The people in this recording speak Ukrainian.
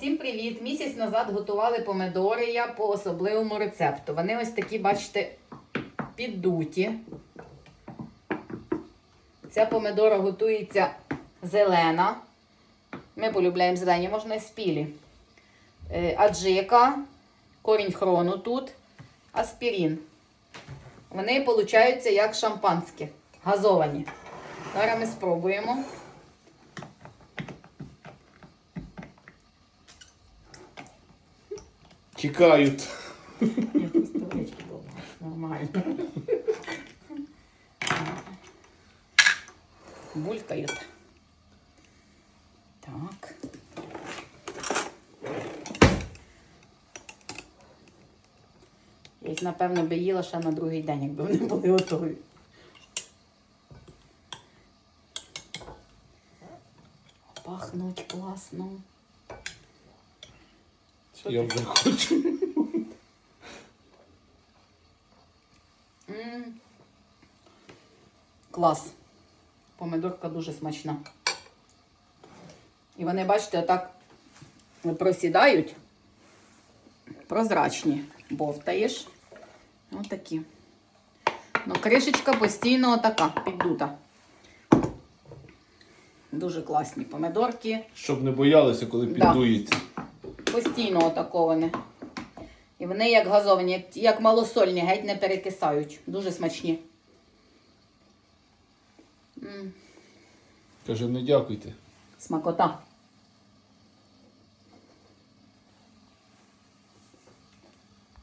Всім привіт! Місяць назад готували помидори я по особливому рецепту. Вони ось такі, бачите, піддуті. Ця помидора готується зелена. Ми полюбляємо зелені, можна і спілі. Е, Аджика, корінь хрону тут, аспірін. Вони получаються як шампанське, газовані. Зараз ми спробуємо. Тікають. Ні, просто речки було. Нормально. Булькають. Так. Я їх, напевно, би їла ще на другий день, якби вони були готові. Пахнуть класно. Що Я ти? вже хочу. М. Клас. Помидорка дуже смачна. І вони, бачите, отак просідають. Прозрачні. Бовтаєш. Отакі. Ну, кришечка постійно така, піддута. Дуже класні помидорки. Щоб не боялися, коли Да. піддується. Постійно отако. І вони як газовані, як, як малосольні, геть не перекисають. Дуже смачні. М, Каже, не дякуйте. Смакота.